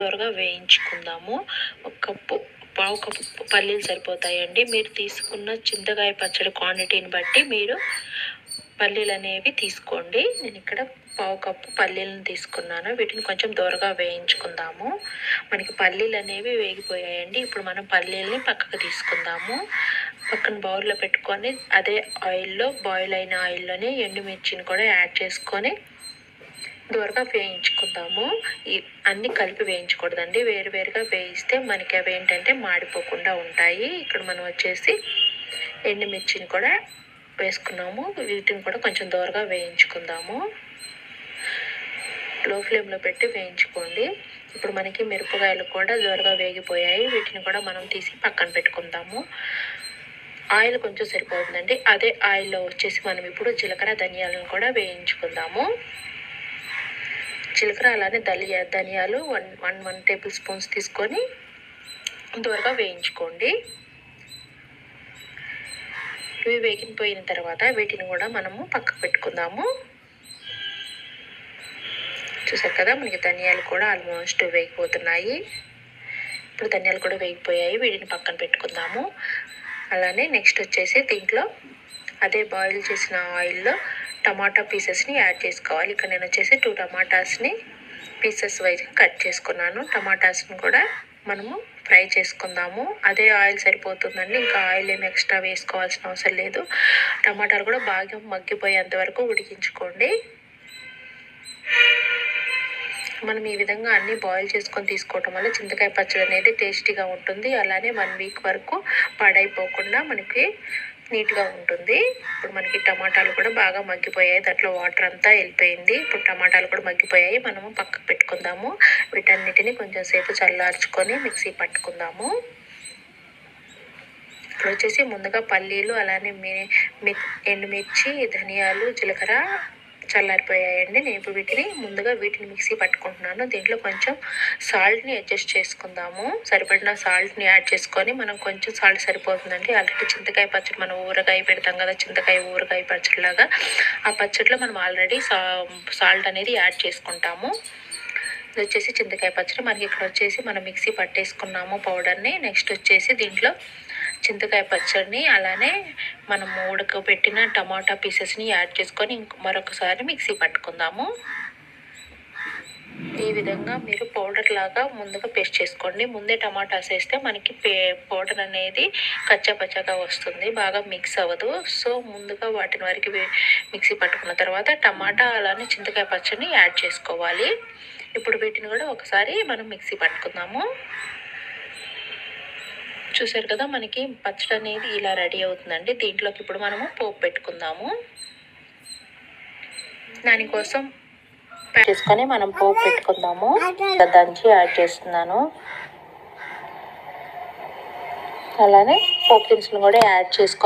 త్వరగా వేయించుకుందాము. ఒక కప్పు పావు కప్పు పల్లీలు సరిపోతాయండి. మీరు తీసుకున్న చింతకాయ పచ్చడి క్వాంటిటీని బట్టి మీరు పల్లీలు అనేవి తీసుకోండి. నేను ఇక్కడ పావు కప్పు పల్లీలను తీసుకున్నాను. వీటిని కొంచెం దూరగా వేయించుకుందాము. మనకి పల్లీలు అనేవి వేగిపోయాయండి. ఇప్పుడు మనం పల్లీలని పక్కకు తీసుకుందాము. పక్కన బౌల్లో పెట్టుకొని అదే ఆయిల్లో బాయిల్ అయిన ఆయిల్లోనే ఎండుమిర్చిని కూడా యాడ్ చేసుకొని దూరగా వేయించుకుందాము. ఈ అన్ని కలిపి వేయించకూడదండి. వేరువేరుగా వేయిస్తే మనకి అవి ఏంటంటే మాడిపోకుండా ఉంటాయి. ఇక్కడ మనం వచ్చేసి ఎండుమిర్చిని కూడా వేసుకున్నాము. వీటిని కూడా కొంచెం దూరగా వేయించుకుందాము. లో ఫ్లేమ్లో పెట్టి వేయించుకోండి. ఇప్పుడు మనకి మిరపకాయలు కూడా దూరగా వేగిపోయాయి. వీటిని కూడా మనం తీసి పక్కన పెట్టుకుందాము. ఆయిల్ కొంచెం సరిపోతుందండి. అదే ఆయిల్లో వచ్చేసి మనం ఇప్పుడు జీలకర్ర ధనియాలను కూడా వేయించుకుందాము. జీలకర్ర అలానే దలియా ధనియాలు one one one tablespoons తీసుకొని దూరగా వేయించుకోండి. ఇవి వేగిపోయిన తర్వాత వీటిని కూడా మనము పక్కకు పెట్టుకుందాము. చూసారు కదా మనకి ధనియాలు కూడా ఆల్మోస్ట్ వేగిపోతున్నాయి. ఇప్పుడు ధనియాలు కూడా వేగిపోయాయి వీటిని పక్కన పెట్టుకుందాము. అలానే నెక్స్ట్ వచ్చేసి దీంట్లో అదే బాయిల్ చేసిన ఆయిల్లో టమాటా పీసెస్ని యాడ్ చేసుకోవాలి. ఇక్కడ నేను వచ్చేసి టూ టమాటాస్ని పీసెస్ వైజ్ కట్ చేసుకున్నాను. టమాటాస్ని కూడా మనము ఫ్రై చేసుకుందాము. అదే ఆయిల్ సరిపోతుందండి. ఇంకా ఆయిల్ ఏమి ఎక్స్ట్రా వేసుకోవాల్సిన అవసరం లేదు. టమాటాలు కూడా బాగా మగ్గిపోయేంత వరకు ఉడికించుకోండి. మనం ఈ విధంగా అన్ని బాయిల్ చేసుకొని తీసుకోవటం వల్ల చింతకాయ పచ్చడి అనేది టేస్టీగా ఉంటుంది. అలానే వన్ వీక్ వరకు పాడైపోకుండా మనకి నీట్గా ఉంటుంది. ఇప్పుడు మనకి టమాటాలు కూడా బాగా మగ్గిపోయాయి. దాంట్లో వాటర్ అంతా వెళ్ళిపోయింది. ఇప్పుడు టమాటాలు కూడా మగ్గిపోయాయి. మనము పక్కకు పెట్టుకుందాము. వీటన్నిటిని కొంచెం సేపు చల్లార్చుకొని మిక్సీ పట్టుకుందాము. ఇప్పుడు వచ్చేసి ముందుగా పల్లీలు అలానే మి ఎండుమిర్చి ధనియాలు జీలకర్ర చల్లారిపోయాయండి. నేను ఇప్పుడు వీటిని ముందుగా వీటిని మిక్సీ పట్టుకుంటున్నాను. దీంట్లో కొంచెం సాల్ట్ని అడ్జస్ట్ చేసుకుందాము. సరిపడిన సాల్ట్ని యాడ్ చేసుకొని మనం కొంచెం సాల్ట్ సరిపోతుందండి. ఆల్రెడీ చింతకాయ పచ్చడి మనం ఊరగాయ పెడతాం కదా చింతకాయ ఊరగాయ పచ్చడిలాగా. ఆ పచ్చడిలో మనం ఆల్రెడీ సా సాల్ట్ అనేది యాడ్ చేసుకుంటాము. ఇది వచ్చేసి చింతకాయ పచ్చడి. మనకి ఇక్కడ వచ్చేసి మనం మిక్సీ పట్టేసుకున్నాము పౌడర్ని. నెక్స్ట్ వచ్చేసి దీంట్లో చింతకాయ పచ్చడిని అలానే మనం ఉడకబెట్టిన టమాటా పీసెస్ని యాడ్ చేసుకొని ఇంక మరొకసారి మిక్సీ పట్టుకుందాము. ఈ విధంగా మీరు పౌడర్ లాగా ముందుగా పేస్ట్ చేసుకోండి. ముందే టమాటాస్ వేస్తే మనకి పే పౌడర్ అనేది కచ్చాపచ్చాగా వస్తుంది. బాగా మిక్స్ అవ్వదు. సో ముందుగా వాటిని వరకు మిక్సీ పట్టుకున్న తర్వాత టమాటా అలానే చింతకాయ పచ్చడిని యాడ్ చేసుకోవాలి. ఇప్పుడు వీటిని కూడా ఒకసారి మనం మిక్సీ పట్టుకుందాము. చూసారు కదా మనకి పచ్చడి అనేది ఇలా రెడీ అవుతుందండి. దీంట్లోకి ఇప్పుడు మనము పోపు పెట్టుకుందాము. దానికోసం చేసుకొని మనం పోపు పెట్టుకుందాము. దంచి యాడ్ చేస్తున్నాను. అలానే పోపు దినుసులు కూడా యాడ్ చేసుకో